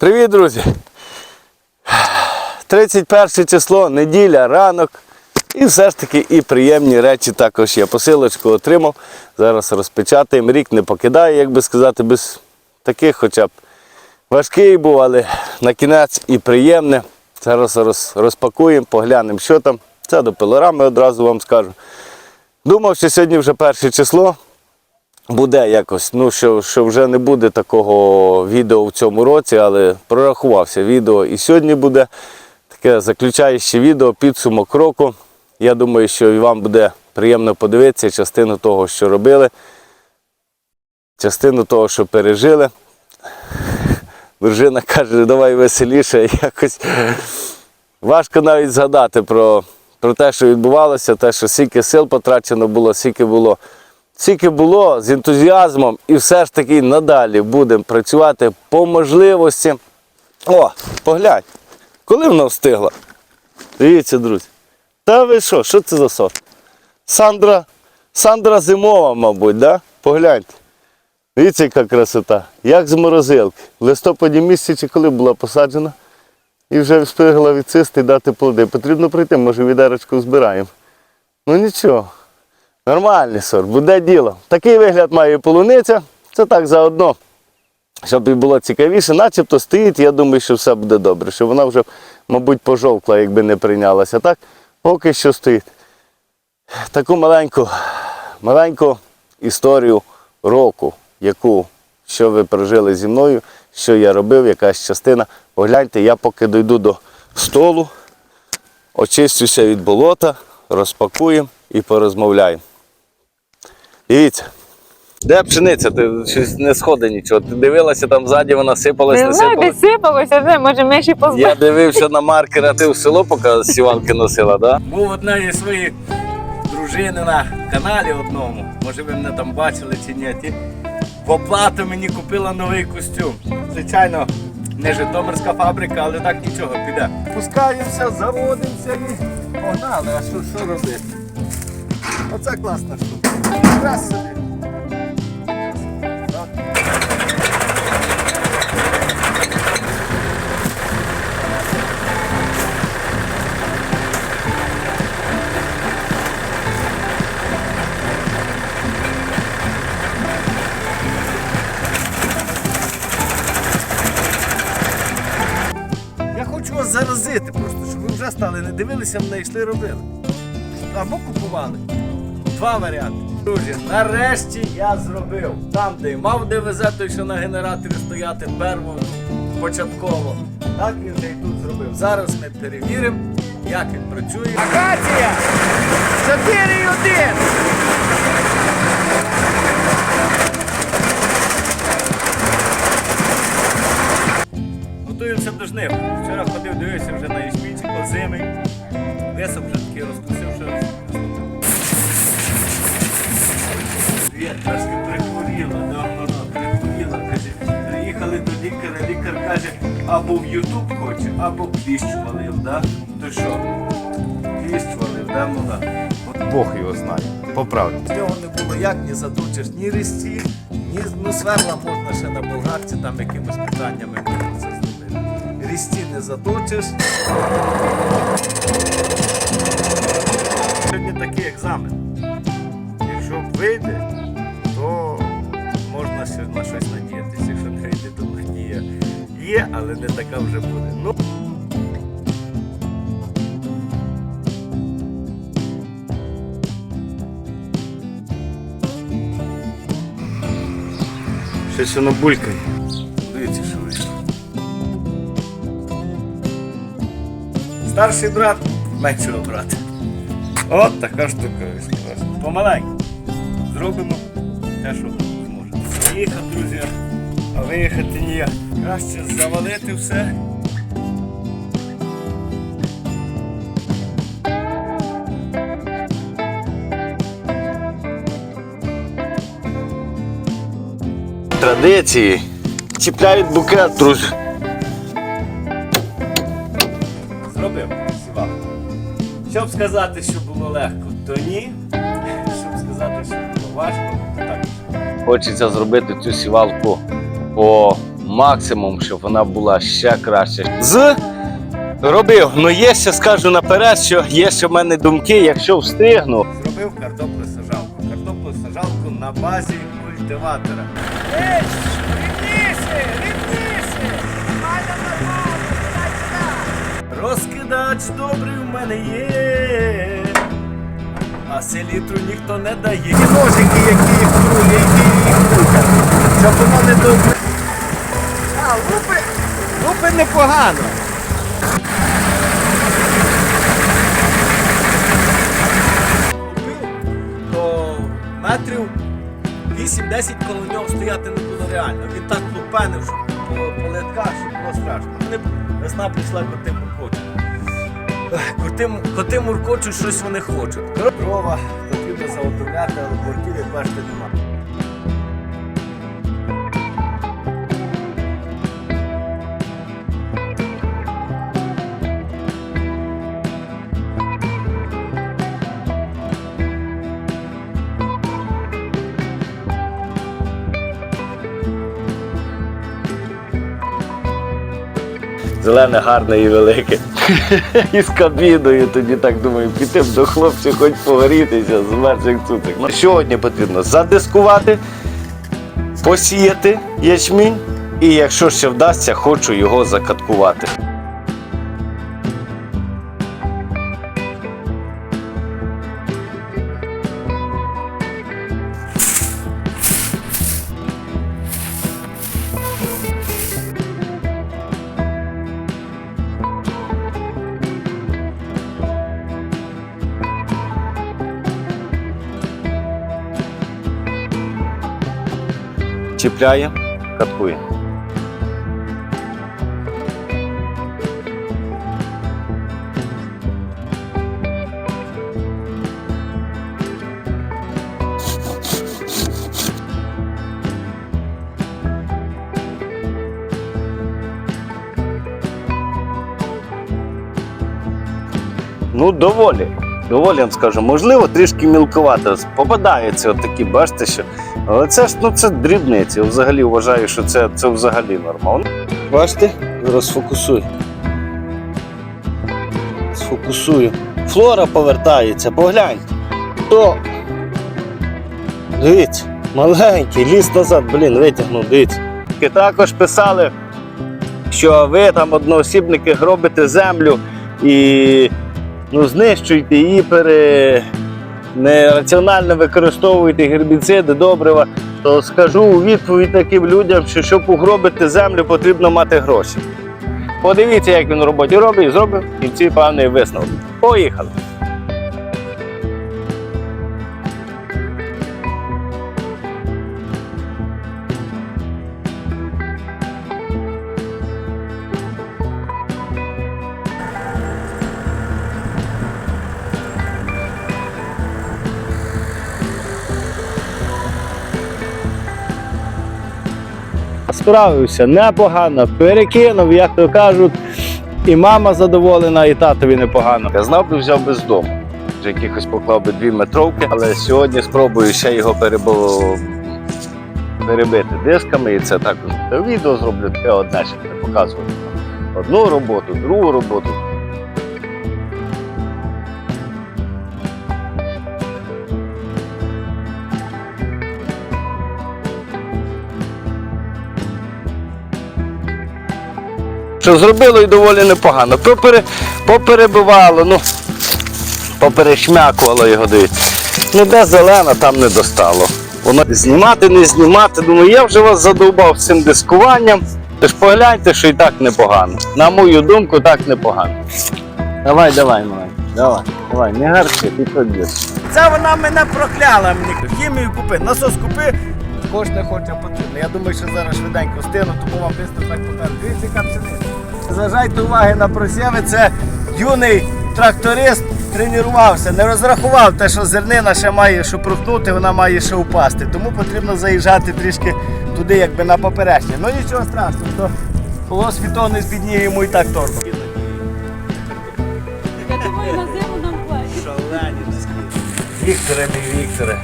Привіт, друзі! 31 число, неділя, ранок. І все ж таки і приємні речі також є. Посилочку отримав. Зараз розпечатаємо. Рік не покидає, як би сказати, без таких хоча б важкий був, але на кінець і приємне. Зараз роз, розпакуємо, поглянемо, що там. Це до пилорами одразу вам скажу. Думав, що сьогодні вже перше число буде якось, ну що, що вже не буде такого відео в цьому році, але прорахувався відео і сьогодні буде таке заключаюче відео, підсумок року. Я думаю, що і вам буде приємно подивитися частину того, що робили, частину того, що пережили. Дружина каже, давай веселіше, якось важко навіть згадати про, про те, що відбувалося, те, що скільки сил потрачено було, скільки було Скільки було з ентузіазмом і все ж таки надалі будемо працювати по можливості. О, поглянь, коли вона встигла? Дивіться, друзі. Та ви що, що це за сорт? Сандра, Сандра зимова, мабуть, да? Погляньте. Дивіться, яка красота. Як з морозилки. В листопаді місяці, коли була посаджена, і вже встигла відцисти і дати плоди. Потрібно прийти, може відерочку збираємо. Ну нічого. Нормальний сорт, буде діло. Такий вигляд має полуниця. Це так заодно, щоб і було цікавіше. Начебто стоїть, я думаю, що все буде добре. Що вона вже, мабуть, пожовкла, якби не прийнялася. Так, поки що стоїть. Таку маленьку, маленьку історію року, яку що ви прожили зі мною, що я робив, якась частина. Погляньте, я поки дойду до столу, очистюся від болота, розпакуємо і порозмовляємо. Дивіться. Де пшениця? Ти щось не сходить нічого. Ти дивилася там ззаді, вона сипалась, не Не знаю, сипалась. сипалося вже, може ми ще позбавили. Я дивився на маркер, а ти в село поки сіванки носила, так? Да? Був одної своєї дружини на каналі одному. Може ви мене там бачили чи ні. Ті в оплату мені купила новий костюм. Звичайно, не Житомирська фабрика, але так нічого піде. Пускаємося, заводимося і погнали. А що, що робити? Оце класна штука. Я хочу вас заразити просто, щоб ви вже стали, не дивилися мене, йшли робили. Або купували. Два варіанти. Друзі, нарешті я зробив. Там, де мав де везе, той, що на генераторі стояти перво початково. Так він вже і тут зробив. Зараз ми перевіримо, як він працює. Акація! 4,1! Готуємося до жнив. Вчора ходив, дивився вже на ячмінчик, озимий. Ютуб хоче, або кліщ да? То що? Кліщ валив, да, ну да. Бог його знає. По правді. Цього не було як ні задучиш, ні різці, ні ну, сверла можна ще на болгарці, там якимось питаннями можна це зробити. Різці не заточиш. Сьогодні такий екзамен. Якщо вийде, то можна ще на щось надіятися. Є, але не така вже буде. Ну, Щось воно булькає. Дивіться, що вийшло. Старший брат меншого брата. От така штука вийшла. Помаленьку. Зробимо те, що зможемо. Їхати, друзі, а виїхати ніяк. Краще завалити все. Традиції. Чіпляють букет, друзі. Зробив сівак. Щоб сказати, що було легко, то ні. Щоб сказати, що було важко, то так. Хочеться зробити цю сівалку по максимум, щоб вона була ще краще. З робив, ну є ще скажу наперед, що є ще в мене думки, якщо встигну. Зробив картоплю сажалку. Картоплю сажалку на базі культиватора. Розкидач добрий в мене є. А селітру ніхто не дає. І ножики, лупи непогано. то метрів 8-10 коло нього стояти не було реально. Він так лупенив, що по, по литках, що було страшно. Вони весна прийшла, коти муркочуть. Коти, коти муркочуть, щось вони хочуть. Дрова потрібно заготовляти, але бортів, як бачите, немає. Зелене, гарне і велике. І з кабіною тоді так думаю, піти б до хлопців, хоч погорітися, змерз як цуцик. Ну, Сьогодні потрібно задискувати, посіяти ячмінь, і якщо ще вдасться, хочу його закаткувати. Чіпляє, каткує. Ну, доволі. Доволі, вам скажу, можливо, трішки мілкувато. Попадаються от такі, бачите, що. Але це ж ну, це дрібниці. Я взагалі вважаю, що це, це взагалі нормально. Бачите? Зараз сфокусую. Сфокусую. Флора повертається, погляньте. То. Дивіться, маленький, ліс назад, блін, витягнув, дивіться. І також писали, що ви там одноосібники гробите землю і ну, знищуйте її, пере... нераціонально використовуйте гербіциди, добрива, то скажу у відповідь таким людям, що щоб угробити землю, потрібно мати гроші. Подивіться, як він в роботі робить, зробив і ці певний висновки. Поїхали. Справився непогано, перекинув, як то кажуть, і мама задоволена, і татові непогано. Я знав би, взяв би з дому. Вже якихось поклав би дві метровки, але сьогодні спробую ще його перебо... перебити дисками, і це також відео зроблю таке одне, ще не показувати. Одну роботу, другу роботу. Що зробило і доволі непогано. Попере, поперебивало, ну, поперешмякувало його, дивіться. Ну, де зелена, там не достало. Воно знімати, не знімати. Думаю, я вже вас задовбав цим дискуванням. Тож погляньте, що і так непогано. На мою думку, так непогано. Давай, давай, давай. Давай, давай, не гарчи, ти ходиш. Це вона мене прокляла мені. Хімію купи, насос купи. Кожен не хоче потрібно. Я думаю, що зараз швиденько стину, тому вам так покажу. Дивіться, яка пшениця. Зважайте уваги на просєви. Це юний тракторист тренувався, не розрахував те, що зернина ще має що прухнути, вона має ще упасти. Тому потрібно заїжджати трішки туди, якби на поперечні. Ну нічого страшного, то полос фіто не збідніє йому і так торбу. Я думаю, на зиму Вікторе, мій Вікторе.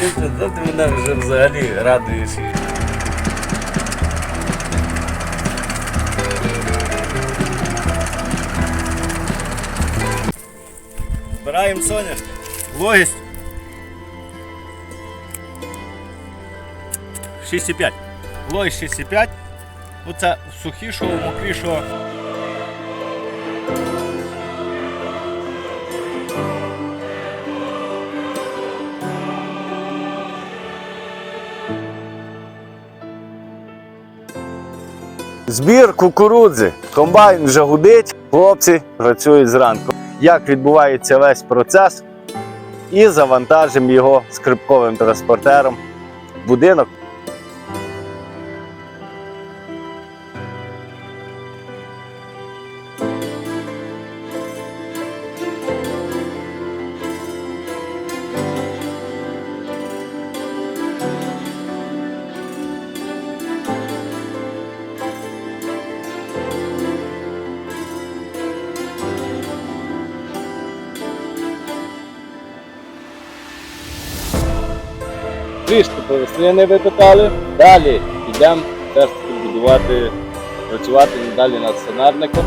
Чим ти мене вже взагалі радуєш. Збираємо Соня. Вологість. 6,5. Вологість 6,5. Ну це сухішого, мокрішого. Збір кукурудзи. Комбайн вже гудить, хлопці працюють зранку. Як відбувається весь процес? І завантажимо його скрипковим транспортером в будинок. Трішки по не випитали. Далі йдемо теж будувати, працювати далі над сценарником.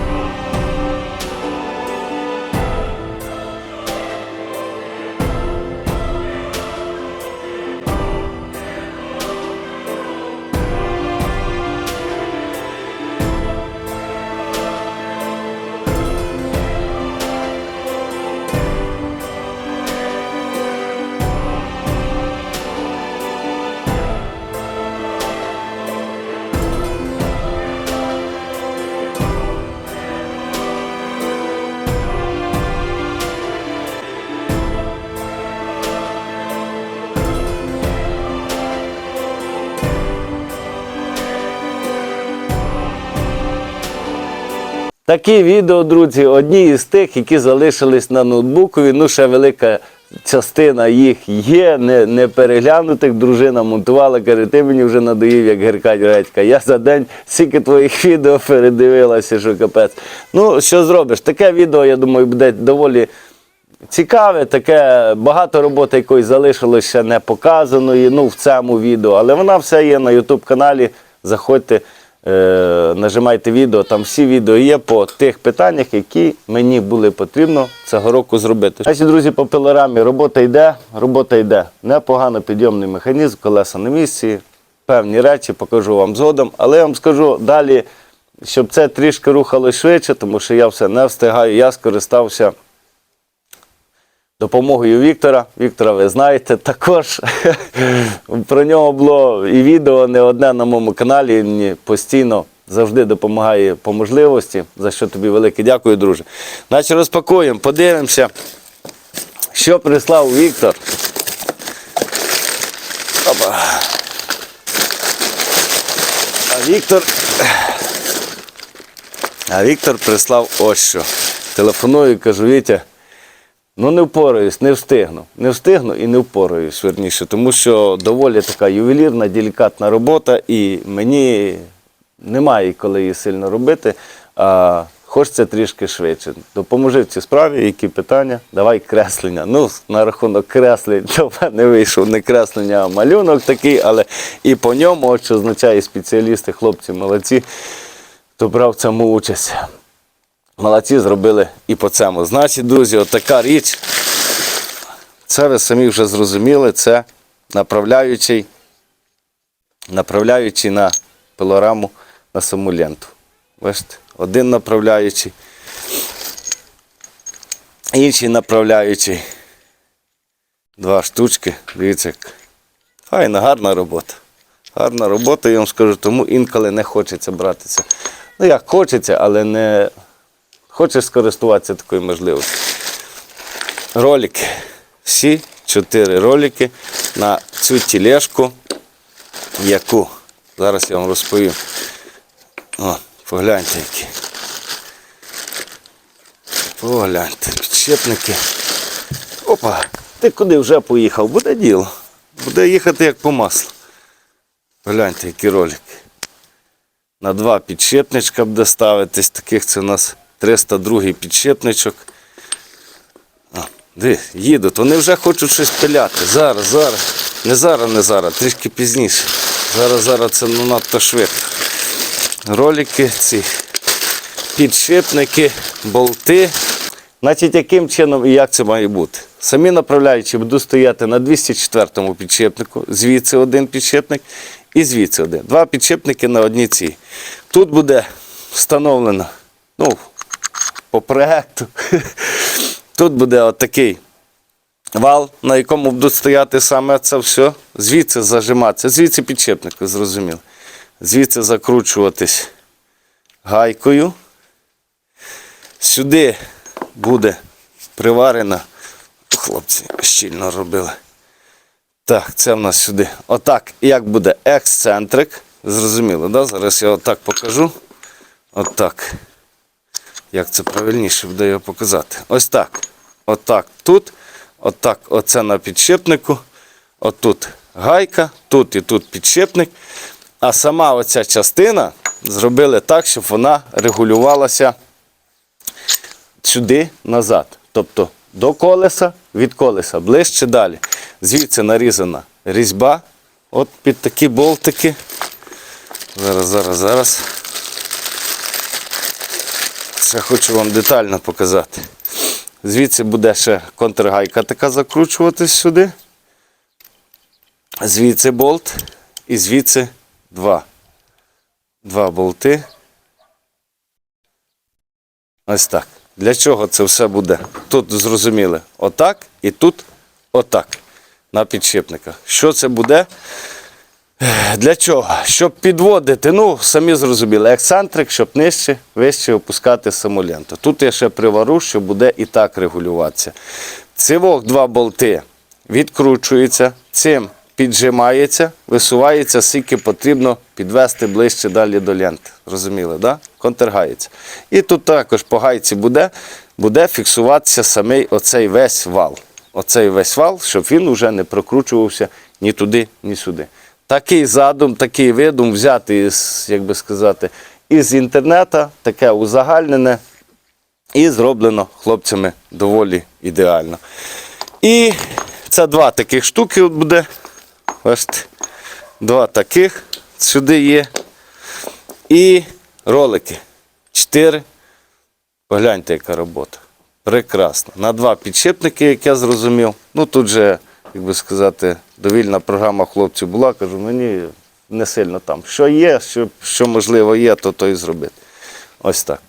Такі відео, друзі, одні із тих, які залишились на ноутбукові. Ну, ще велика частина їх є, не, не переглянутих. Дружина монтувала, каже, ти мені вже надоїв, як гіркать редька. Я за день стільки твоїх відео передивилася, що капець. Ну, що зробиш? Таке відео, я думаю, буде доволі цікаве, таке багато роботи якоїсь залишилось ще не показаної, ну, в цьому відео. Але вона все є на YouTube каналі. Заходьте, нажимайте відео, там всі відео є по тих питаннях, які мені були потрібно цього року зробити. Значить, друзі, по пилорамі робота йде, робота йде. Непогано підйомний механізм, колеса на місці, певні речі покажу вам згодом. Але я вам скажу далі, щоб це трішки рухалося швидше, тому що я все не встигаю, я скористався допомогою Віктора. Віктора, ви знаєте, також про нього було і відео не одне на моєму каналі. Він постійно завжди допомагає по можливості. За що тобі велике дякую, друже. Значить, розпакуємо, подивимося, що прислав Віктор. Опа. А Віктор. А Віктор прислав ось що. Телефоную і кажу, Вітя. Ну, не впораюсь, не встигну. Не встигну і не впораюсь, верніше, тому що доволі така ювелірна, делікатна робота, і мені немає коли її сильно робити, а хочеться трішки швидше. Допоможи в цій справі, які питання? Давай креслення. Ну, на рахунок креслень, до мене вийшов не креслення, а малюнок такий, але і по ньому, от що означає спеціалісти, хлопці молодці, хто брав цьому участь. Молодці зробили і по цьому. Значить, друзі, от така річ. Це ви самі вже зрозуміли, це направляючий, направляючий на пилораму на саму ленту. Бачите, один направляючий, інший направляючий. Два штучки. Дивіться, як файна, гарна робота. Гарна робота, я вам скажу, тому інколи не хочеться братися. Ну як хочеться, але не хочеш скористуватися такою можливістю. Ролики. Всі чотири ролики на цю тілешку, яку зараз я вам розповім. О, погляньте які. Погляньте, підшипники. Опа, ти куди вже поїхав? Буде діло. Буде їхати як по маслу. Погляньте, які ролики. На два підшипничка буде ставитись. Таких це у нас 302 підшипничок. А, Де, їдуть. Вони вже хочуть щось пиляти. Зараз, зараз. Не зараз, не зараз, трішки пізніше. Зараз, зараз це ну, надто швидко. Ролики ці, підшипники, болти. Значить, яким чином і як це має бути? Самі направляючі будуть стояти на 204-му підшипнику, звідси один підшипник і звідси один. Два підшипники на одній цій. Тут буде встановлено, ну, по проекту, тут буде отакий вал, на якому будуть стояти саме це все. Звідси зажиматися, звідси підшипник, ви. Звідси закручуватись гайкою. Сюди буде приварена. Хлопці щільно робили. Так, це в нас сюди. Отак, як буде ексцентрик. Зрозуміло, да? Зараз я отак покажу. Отак. Як це правильніше буде його показати? Ось так. Отак тут. Отак. Оце на підшипнику. Отут гайка, тут і тут підшипник. А сама оця частина зробили так, щоб вона регулювалася сюди назад. Тобто до колеса, від колеса, ближче далі. Звідси нарізана різьба. От під такі болтики. Зараз, зараз, зараз. Це хочу вам детально показати. Звідси буде ще контргайка така закручуватись сюди. Звідси болт і звідси два. Два болти. Ось так. Для чого це все буде? Тут зрозуміли отак і тут отак. На підшипниках. Що це буде? Для чого? Щоб підводити, ну, самі зрозуміли, ексцентрик, щоб нижче, вище опускати саму ленту. Тут я ще привару, що буде і так регулюватися. Цивок два болти відкручується, цим піджимається, висувається, скільки потрібно підвести ближче далі до ленти. Розуміли, да? Контргається. І тут також по гайці буде, буде фіксуватися самий оцей весь вал. Оцей весь вал, щоб він вже не прокручувався ні туди, ні сюди. Такий задум, такий видум взяти із, як би сказати, із інтернету, таке узагальнене і зроблено хлопцями доволі ідеально. І це два таких штуки буде. Бачите, два таких сюди є. І ролики. Чотири. Погляньте, яка робота. Прекрасно. На два підшипники, як я зрозумів. Ну тут же, як би сказати, довільна програма хлопців була. Кажу, мені не сильно там. Що є, що, що можливо є, то то і зробити. Ось так.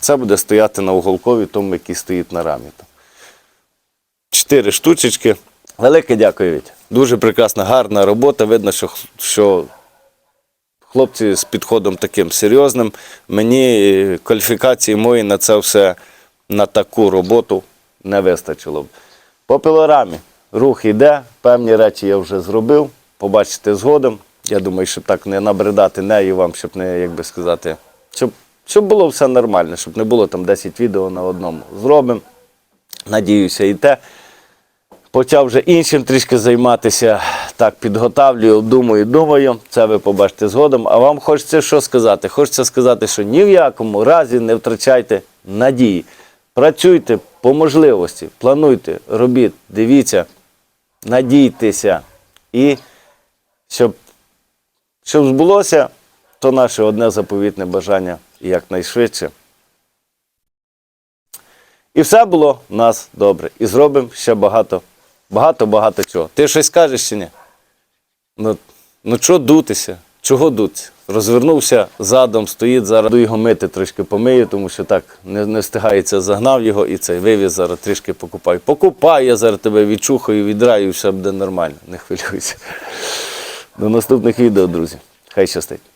Це буде стояти на уголкові, тому, який стоїть на рамі. Чотири штучечки. Велике дякую, Вітя. Дуже прекрасна, гарна робота. Видно, що, що хлопці з підходом таким серйозним. Мені е, кваліфікації мої на це все, на таку роботу не вистачило б. По пилорамі рух йде, певні речі я вже зробив. Побачите згодом. Я думаю, щоб так не набридати нею вам, щоб не, як би сказати, щоб, щоб було все нормально, щоб не було там 10 відео на одному. Зробимо. Надіюся, і те. Почав вже іншим трішки займатися, так підготавлюю, думаю, думаю. Це ви побачите згодом. А вам хочеться що сказати? Хочеться сказати, що ні в якому разі не втрачайте надії. Працюйте по можливості, плануйте, робіть, дивіться, надійтеся. І щоб, щоб збулося, то наше одне заповітне бажання якнайшвидше. І все було в нас добре. І зробимо ще багато, багато, багато чого. Ти щось скажеш чи ні? Ну, ну чого дутися? Чого дутися? Розвернувся задом, стоїть, зараз його мити, трошки помию, тому що так не, не встигається, загнав його і цей вивіз зараз трішки покупаю. Покупай, я зараз тебе відчухаю, відраю, все буде нормально, не хвилюйся. До наступних відео, друзі. Хай щастить.